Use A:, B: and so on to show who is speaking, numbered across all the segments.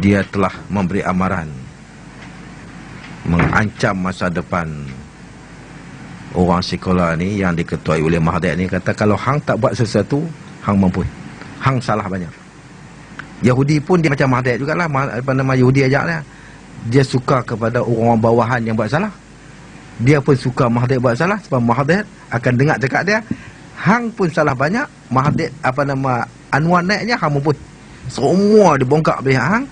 A: dia telah memberi amaran mengancam masa depan orang sekolah ni yang diketuai oleh Mahathir ni. Kata kalau hang tak buat sesuatu hang mampu. Hang salah banyak. Yahudi pun dia macam Mahathir jugalah. Apa nama Yahudi ajak dia. Dia suka kepada orang bawahan yang buat salah. Dia pun suka Mahathir buat salah sebab Mahathir akan dengar cakap dia hang pun salah banyak. Mahathir apa nama Anwar naiknya hang mampu semua dibongkar oleh hang.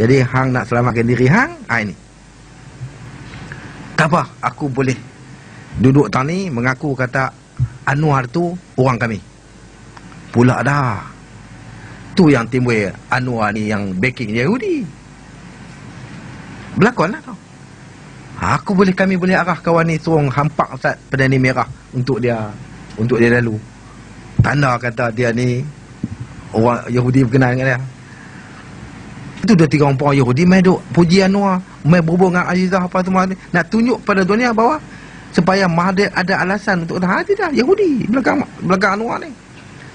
A: Jadi hang nak selamatkan diri hang ha ini. Tak apa aku boleh. Duduk tani mengaku kata Anwar tu orang kami. Pula dah. Tu yang timbul Anwar ni yang backing Yahudi. Berlakonlah tu aku boleh kami boleh arah kawan ni suruh hampak Ustaz Perdana Merah untuk dia untuk dia lalu. Tanda kata dia ni orang Yahudi berkenal dengan dia. Itu dah tiga orang Yahudi main duk puji Anwar main berhubung dengan Azizah apa semua ni. Nak tunjuk pada dunia bahawa supaya Mahathir ada alasan untuk dah. Dah Yahudi. Belakang belakang Anwar ni.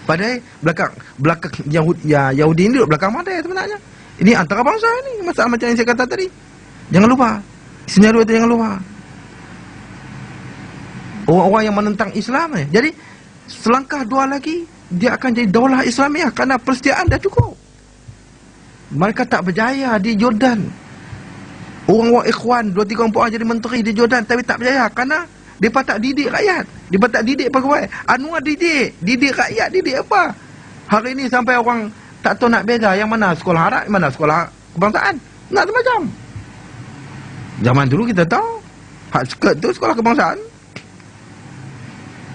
A: Padahal belakang belakang Yahudi ya Yahudi ni duduk belakang Mahathir sebenarnya. Ini antara bangsa ni masalah macam yang saya kata tadi. Jangan lupa. Senario itu jangan lupa. Orang-orang yang menentang Islam ni. Jadi selangkah dua lagi dia akan jadi daulah Islamiah kerana persediaan dah cukup. Mereka tak berjaya di Jordan. Orang-orang ikhwan, dua tiga orang jadi menteri di Jordan tapi tak berjaya kerana mereka tak didik rakyat. Mereka tak didik pegawai. Anwar didik. Didik rakyat, didik apa? Hari ini sampai orang tak tahu nak beza yang mana sekolah harap, yang mana sekolah kebangsaan. Nak macam. Zaman dulu kita tahu. Hak skirt tu sekolah kebangsaan.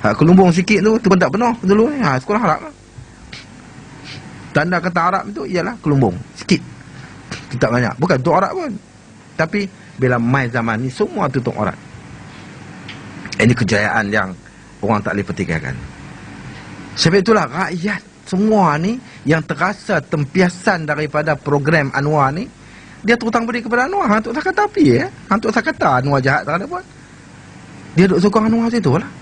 A: Ha, kelumbung sikit tu, tu pun tak penuh dulu ni. Ha, sekolah Arab lah. Tanda kata Arab itu ialah kelumbung. Sikit. Tak banyak. Bukan untuk Arab pun. Tapi, bila mai zaman ni, semua tutup Arab. Ini kejayaan yang orang tak boleh petikaikan. Sebab itulah rakyat semua ni yang terasa tempiasan daripada program Anwar ni, dia terutang beri kepada Anwar. Hantuk saya kata api ya. Hantuk saya kata Anwar jahat tak ada pun. Dia duduk sokong Anwar situ lah.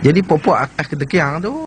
A: Jadi popok atas ketekiang tu